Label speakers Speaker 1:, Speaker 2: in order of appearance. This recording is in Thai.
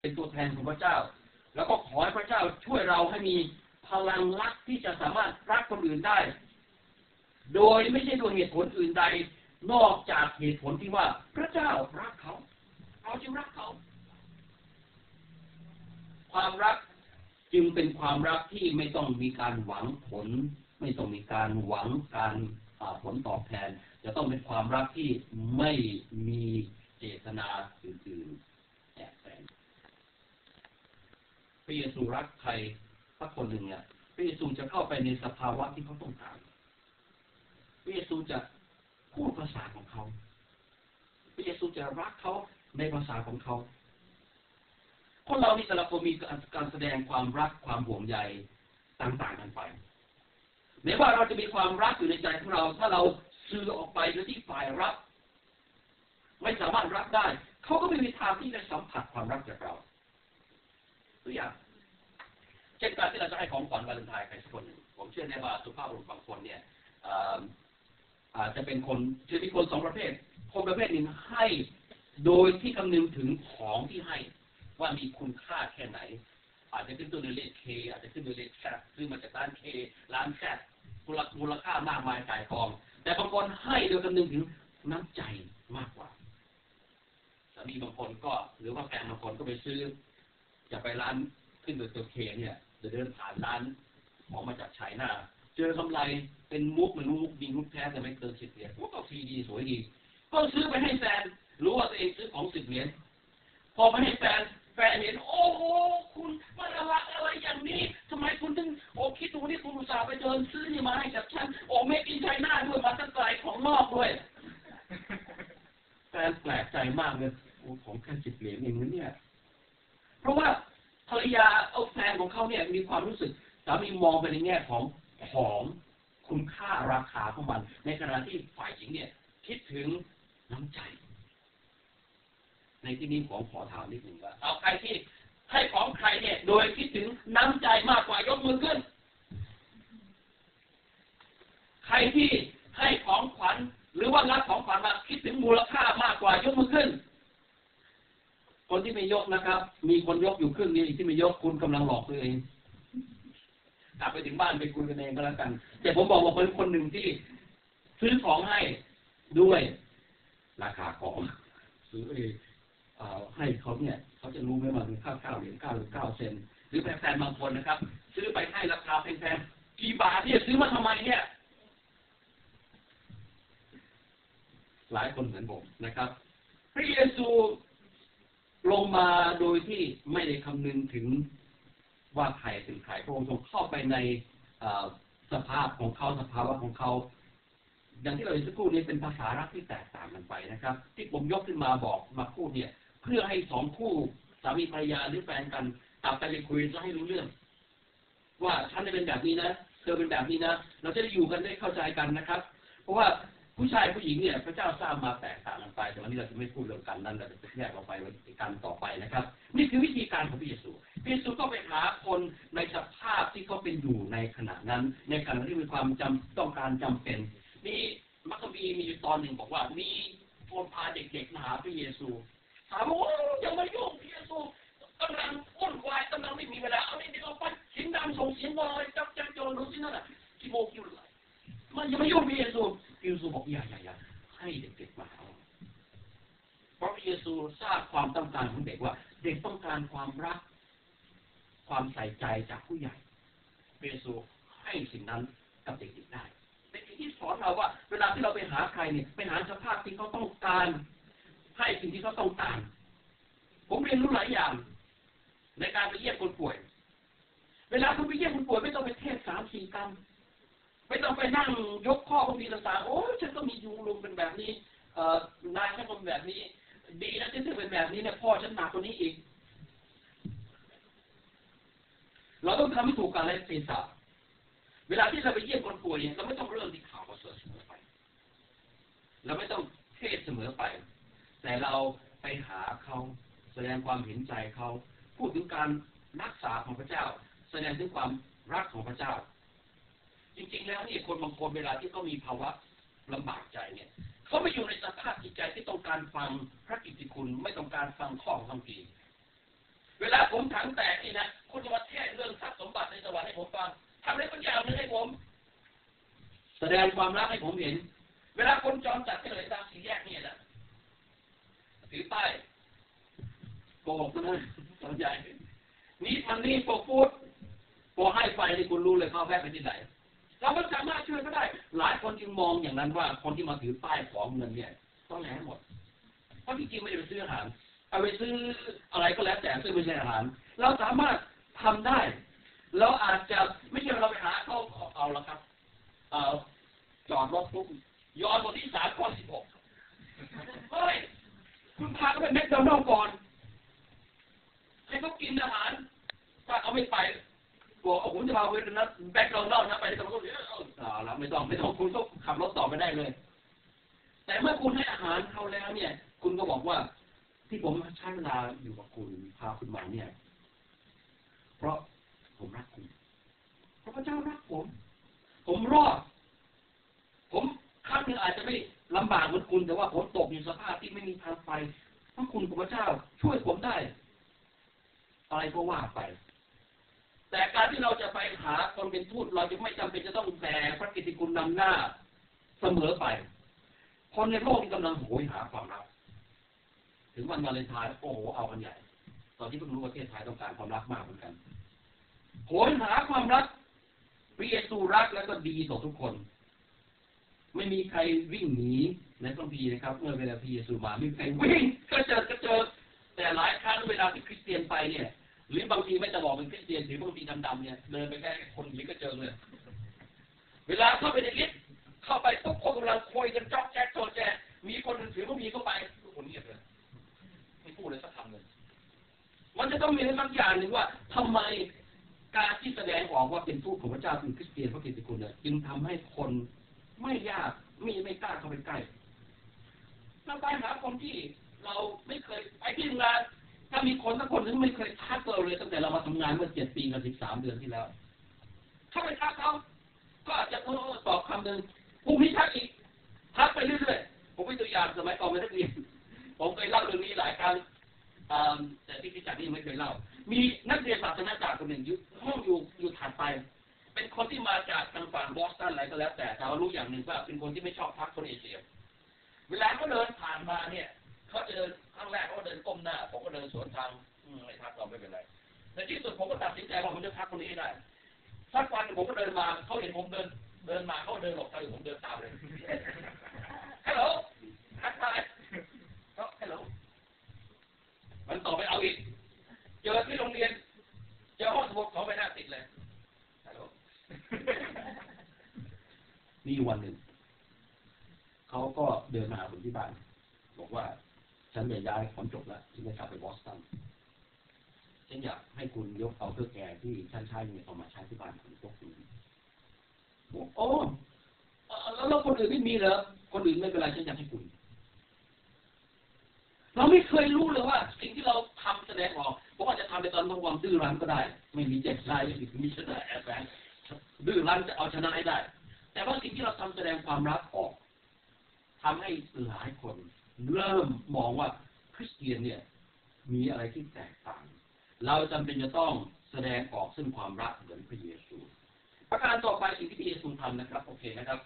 Speaker 1: เป็นตัวแทนของพระเจ้า แล้วก็ขอให้พระเจ้าช่วยเราให้มีพลังรักที่จะสามารถรักคนอื่นได้ โดยไม่ใช่ด้วยเหตุผลอื่นใด นอกจากเหตุผลที่ว่า พระเจ้ารักเขา เราจึงรักเขา ความรักจึงเป็นความรักที่ไม่ต้องมีการหวังผล ไม่ต้องมีการหวังการผลตอบแทน จะต้องเป็นความรักที่ไม่มีเจตนาอื่นๆแอบแฝงพ ระเยซูรักใครสักคนหนึ่งเนี่ยพระเยซูจะเข้าไปในสภาวะที่เขาต้องการพระเยซูจะพูดภาษาของเขาพระเยซูจะรักเขาในภาษาของเขา คนเรานี่แต่ละคนมีการแสดงความรักความห่วงใยต่างๆกันไปแม้ว่าเราจะมีความรักอยู่ในใจของเรา ถ้าเราสื่อออกไปโดยที่ฝ่ายรับ ไม่สามารถรับได้ เขาก็ไม่มีทางที่จะสัมผัสความรักจากเรา ตัวอย่าง เช่นการที่เราจะให้ของขวัญวาเลนไทน์ใครสักคนหนึ่งผมเชื่อในว่าสุภาพบุรุษบางคนเนี่ยอาจจะเป็นคนจะมีคนสองประเภท คนประเภทหนึ่งให้โดยที่คำนึงถึงของที่ให้ว่ามีคุณค่าแค่ไหน อาจจะขึ้นตัวในเลขเคอาจจะขึ้นตัวเลขแซดซื้อมาจากร้านเคร้านแซดมูลมูลค่ามากมายจ่ายกอง แต่บางคนให้โดยคำนึงถึงน้ำใจมากกว่าสามีบางคนก็หรือว่าแฟนบางคนก็ไปซื้อ จะไปร้านขึ้นตัวตัวเคเนี่ยจะเดินผ่านร้านของมาจากชายหน้าเจอกำไรเป็นมุกมือนมุกดีมุกแท้แต่ไม่เกินสิบเหรียญก็ฟรีดีสวยดี ก็ซื้อไปให้แฟนรู้ว่าตัวเองซื้อของสิบเหรียญพอไปให้แฟนแฟนเห็นโอ้โหคุณมันอะไรอะไรอย่างนี้ทำไมคุณถึงโอ้คิดดูนี่คุณอุตส่าห์ไปเดินซื้อนี่มาให้กับฉันโอ้ไม่กินใจหน้าด้วยมาตั้งไกลของนอกด้วยแฟนแปลกใจมากเลยโอ้ของแค่สิบเหรียญเองนะเนี่ย เพราะว่าภรรยาเอาแฟนของเขาเนี่ยมีความรู้สึกสามีมองไปในแง่ของของคุณค่าราคาของมัน ในขณะที่ฝ่ายหญิงเนี่ย คิดถึงน้ำใจ ในที่นี้ของขอถามนิดหนึ่งว่า เอาใครที่ให้ของใครเนี่ย โดยคิดถึงน้ำใจมากกว่ายกมือขึ้น ใครที่ให้ของขวัญหรือว่ารับของขวัญมาคิดถึงมูลค่ามากกว่ายกมือขึ้น คนที่ไม่ยกนะครับ มีคนยกอยู่ครึ่งนี้ที่ไม่ยกคุณกำลังหลอกตัวเองกลับไปถึงบ้านไปคุยกันเองก็แล้วกัน แต่ผมบอกว่าคนคนหนึ่งที่ซื้อของให้ด้วยราคาของซื้อเองให้เขาเนี่ยเขาจะรู้ไหมว่าเป็นข้าวเก้าเหรียญเก้าหรือเก้าเซนหรือแฟนบางคนนะครับ ซื้อไปให้ราคาแพงๆกี่บาทเนี่ยซื้อมาทำไมเนี่ย หลายคนเหมือนผมนะครับพระเยซู ลงมาโดยที่ไม่ได้คำนึงถึงว่าใครเป็นใครพระองค์ทรงเข้าไปในสภาพของเขาสภาวะของเขาอย่างที่เราเห็นสักครู่นี้เป็นภาษารักที่แตกต่างกันไปนะครับ ที่ผมยกขึ้นมาบอกมาพูดเนี่ย เพื่อให้สองคู่สามีภรรยาหรือแฟนกันตับไปคุยจะให้รู้เรื่อง ว่าฉันจะเป็นแบบนี้นะเธอเป็นแบบนี้นะเราจะได้อยู่กันได้เข้าใจกันนะครับ เพราะว่า ผู้ชายผู้หญิงเนี่ยพระเจ้าสร้างมาแตกต่างกันไป แต่วันนี้เราจะไม่พูดเรื่องกันนั้นเราจะแยกออกไปไว้กันต่อไปนะครับ นี่คือวิธีการของพระเยซูพระเยซูก็ไปหาคนในสภาพที่เขาเป็นอยู่ในขณะนั้น ในขณะที่มีความจำต้องการจำเป็นนี่มัคคบีมีตอนหนึ่งบอกว่ามีคนพาเด็กๆมาหาพระเยซูถามว่าอยังไม่ยุ่งพระเยซูกำลังอ้นวายกำลังไม่มีเวลาเอาเด็กเอาไปเสียงดังส่งเสียงวายจับจับโจรรู้สินั่นแหละที่โมกอยู่เลยมันยังไม่ยุ่งพระเยซู การของเด็กว่า เด็กต้องการความรัก ความใส่ใจจากผู้ใหญ่พระเยซูให้สิ่งนั้นกับเด็กๆได้เป็นสิ่งที่สอนเราว่า เวลาที่เราไปหาใครเนี่ยไปหาสภาพที่เขาต้องการ ให้สิ่งที่เขาต้องการ ผมเรียนรู้หลายอย่าง ในการไปเยี่ยมคนป่วย เวลาคุณไปเยี่ยมคนป่วยไม่ต้องไปเทศสามสี่กรรมไม่ต้องไปนั่งยกข้อความดีต่างๆโอ้ฉันก็มียูรุมเป็นแบบนี้เอ่อนายฉันเป็นแบบนี้ ดีนะที่เธอเป็นแบบนี้เนี่ยพ่อฉันหนักกว่านี้อีก เราต้องทำให้ถูกการเล่นเทศะเวลาที่เราไปเยี่ยมคนป่วยเนี่ยเราไม่ต้องเริ่มที่ข่าวประเสริฐเสมอไปเราไม่ต้องเทศเสมอไป แต่เราไปหาเขาแสดงความเห็นใจเขาพูดถึงการรักษาของพระเจ้า แสดงถึงความรักของพระเจ้า จริงๆแล้วนี่คนบางคนเวลาที่เขามีภาวะลำบากใจเนี่ย เขาไม่อยู่ในสภาพจิตใจที่ต้องการฟังพระกิตติคุณไม่ต้องการฟังข้อคำพี
Speaker 2: ถังแตกนี่นะคุณจะมาเทศเรื่องทรัพย์สมบัติในสวรรค์ให้ผมฟังทำอะไรบางอย่างนึงให้ผม
Speaker 1: แสดงความรักให้ผมเห็น
Speaker 2: เวลาคนจอมจัดที่ไหนตามสี่แยกนี่ยนะถือป้าย
Speaker 1: โกหกนะสนใจนี่มันนี่โปรฟูดโปให้ไฟนี่คุณรู้เลยเขาแวะไปที่ไหน เราไม่สามารถช่วยก็ได้ หลายคนจึงมองอย่างนั้นว่า คนที่มาถือป้ายของเงินเนี่ย ต้องแหลหมด เพราะที่จริงไม่ได้ไปซื้ออาหาร เอาไปซื้ออะไรก็แล้วแต่ซื้อไม่ใช่อาหาร เราสามารถทำได้ เราอาจจะไม่ใช่เราไปหาเขาเอาละครับ เอาจอดรถปุ๊บ
Speaker 2: ย้อนบทที่สามข้อสิบหก
Speaker 1: เฮ้ยคุณพาเขาไปแมคโดนัลด์ก่อนให้เขากินอาหารถ้าเขาไม่ไป บอกเอาผมจะพาไปนะแบ็คโดนัลด์นะไปที่ตำรวจเอาละไม่ต้องไม่ต้องคุณก็ขับรถต่อไปได้เลย แต่เมื่อคุณให้อาหารเขาแล้วเนี่ย คุณก็บอกว่า ที่ผมใช้เวลาอยู่กับคุณพาคุณมาเนี่ย เพราะผมรักคุณเพราะพระเจ้ารักผม ผมรอดผมครั้งหนึ่งอาจจะไม่ลำบากเหมือนคุณ แต่ว่าผมตกอยู่สภาพที่ไม่มีทางไปพระคุณของพระเจ้าช่วยผมได้ อะไรก็ว่าไป แต่การที่เราจะไปหาคนเป็นทูตเราจะไม่จำเป็นจะต้องแบกพระกิตติคุณนำหน้าเสมอไป คนในโลกนี้กำลังโหยหาความรัก ถึงวันวาเลนไทน์โอ้โหเอากันใหญ่ ตอนที่เพิ่งรู้ว่าประเทศไทยต้องการความรักมากเหมือนกันโหยหาความรักพระเยซูรักแล้วก็ดีต่อทุกคน ไม่มีใครวิ่งหนีในพระคัมภีร์นะครับ เมื่อเวลาพระเยซูมาไม่มีใครวิ่งก็เจอก็เจอแต่หลายครั้งเวลาที่คริสเตียนไปเนี่ย หรือบางทีไม่จะบอกเป็นคริสเตียนถือบางทีดำๆเนี่ยเดินไปแค่คนหรือก็เจอเลยเวลาเข้าไปในลิฟต์เข้าไปทุกคนกำลังคุยกันจ๊อกแจ๊กโจแจมีคนหนึ่งถือพระมีเข้าไปทุกคนเงียบเลยไม่พูดเลยสักคำเลยมันจะต้องมีอะไรบางอย่างหนึ่งว่าทำไมการที่แสดงออกว่าเป็นทูตของพระเจ้าเป็นคริสเตียนพระกิตติคุณเนี่ยจึงทำให้คนไม่ยากไม่ไม่กล้าเข้าไปใกล้เราไปหาคนที่เราไม่เคยไปที่ทำงานถ้ามีคนสัก คนที่ไม่เคยทักเราเลยตั้งแต่เรามาทำงานเมื่อเจ็ดปีกับสิบสามเดือนที่แล้วเข้าไปทักเขาก็อาจจะเออตอบคำหนึ่งพรุ่งนี้ทักอีกทักไปเรื่อยๆ ผมเป็นตัวอย่างสมัยก่อนเป็นนักเรียน ผมเคยเล่าเรื่องนี้หลายครั้งแต่ที่พิจักรนี่ไม่เคยเล่า มีนักเรียนศาสนาจารย์คนหนึ่งอยู่ห้องอยู่อยู่ถัดไป เป็นคนที่มาจากทางฝั่งบอสตันอะไรก็แล้ว แต่แต่ว่ารู้อย่างหนึ่งว่าเป็นคนที่ไม่ชอบทักคนเอเชีย เวลาเขาเดินผ่านมาเนี่ยเขาจะเดินครั้งแรกเขาเดินก้มหน้า ผมก็เดินสวนทาง ไม่ทักเราไม่เป็นไรในที่สุดผมก็ตัดสินใจว่าผมจะทักคนนี้ได้สักวันผมก็เดินมาเขาเห็นผมเดิน เดินมาเขาเดินหลบไปผมเดินตามเลยฮัลโหลทักทายเขาฮัลโหลมันต่อไปเอาอีก เจอที่โรงเรียน เจอห้องสมุดเขาไปหน้าติดเลยฮัลโหลมีวันหนึ่งเขาก็เดินมาหาผมที่บ้าน บอกว่า ฉันจะย้ายความจบแล้วฉันจะกลับไปบอสตัน ฉันอยากให้คุณยกเอาเครื่องแกงที่ฉันใช้เนี่ยเอามาใช้ที่บ้านคุณพวกคุณบอกโอ้แล้วคนอื่นไม่มีเหรอคนอื่นไม่เป็นไรฉันอยากให้คุณ เราไม่เคยรู้เลยว่า สิ่งที่เราทำแสดงออกเพราะว่าจะทำในตอนของความดื้อรั้นก็ได้ ไม่มีเจ็บใจไม่มีชนะแอบแฝงดื้อรั้นจะเอาชนะให้ได้ แต่ว่าสิ่งที่เราทำแสดงความรักออกทำให้หลายคน เริ่มมองว่าคริสเตียนเนี่ย มีอะไรที่แตกต่าง เราจำเป็นจะต้องแสดงออกซึ่งความรักเหมือนพระเยซู ประการต่อไปสิ่งที่พระเยซูทำนะครับ โอเคนะครับ